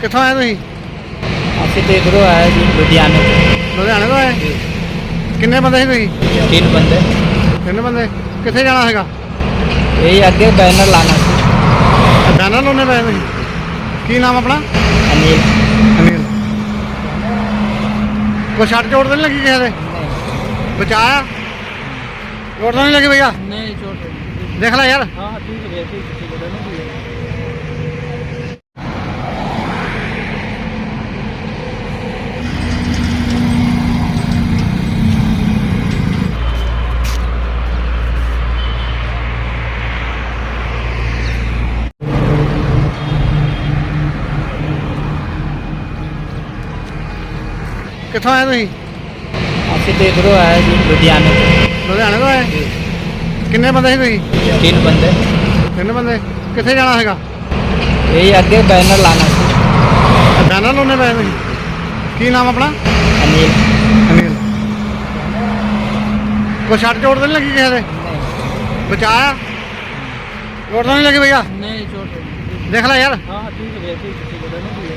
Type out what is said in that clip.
ਕਿੱਥੋਂ ਆਏ ਤੁਸੀਂ? ਅਸੀਂ ਤੇ ਇਧਰੋਂ ਆਏ ਜੀ ਲੁਧਿਆਣੇ ਲੁਧਿਆਣੇ ਤੋਂ ਆਏ? ਕਿੰਨੇ ਬੰਦੇ ਸੀ ਤੁਸੀਂ? ਤਿੰਨ ਬੰਦੇ। ਤਿੰਨ ਬੰਦੇ। ਕਿੱਥੇ ਜਾਣਾ ਹੈਗਾ ਇਹ ਅੱਗੇ ਬੈਨਰ ਲਾਣਾ ਸੀ। ਬੈਨਰ ਲਾਉਣੇ ਪਏ ਤੁਸੀਂ? ਕੀ ਨਾਮ ਆਪਣਾ? ਅਨਿਲ। ਅਨਿਲ। ਕੋਈ ਛੱਟ ਚੋਟ ਤਾਂ ਨਹੀਂ ਲੱਗੀ ਕਿਸੇ ਦੇ? ਬਚਾਇਆ? ਚੋਟ ਤਾਂ ਨਹੀਂ ਲੱਗੀ ਭਈਆ? ਨਹੀਂ ਛੋਟ ਦੇਖ ਲੈ ਯਾਰ। ਹਾਂ ਠੀਕ ਹੈ ਠੀਕ ਠੀਕ ਹੈ। ਕਿੱਥੋਂ ਆਏ ਤੁਸੀਂ? ਅਸੀਂ ਤੇ ਇਧਰੋਂ ਆਏ ਜੀ ਲੁਧਿਆਣੇ ਤੋਂ। ਲੁਧਿਆਣੇ ਤੋਂ ਆਏ? ਕਿੰਨੇ ਬੰਦੇ ਸੀ ਤੁਸੀਂ? ਤਿੰਨ ਬੰਦੇ। ਤਿੰਨ ਬੰਦੇ? ਕਿੱਥੇ ਜਾਣਾ ਹੈਗਾ ਇਹ ਅੱਗੇ ਬੈਨਰ ਲਾਣਾ ਸੀ। ਬੈਨਰ ਲਾਉਣੇ ਪਏ ਤੁਸੀਂ? ਕੀ ਨਾਮ ਆਪਣਾ? ਅਨਿਲ। ਅਨਿਲ। ਕੋਈ ਛੱਟ ਤਾਂ ਨਹੀਂ ਲੱਗੀ ਕਿਸੇ ਦੇ? ਬਚਾਇਆ? ਤਾਂ ਨਹੀਂ ਲੱਗੀ ਭਈਆ? ਨਹੀਂ ਛੋਟ। ਦੇਖ ਲੈ ਯਾਰ। ਹਾਂ ਠੀਕ ਹੈ ਠੀਕ ਠੀਕ ਹੈ।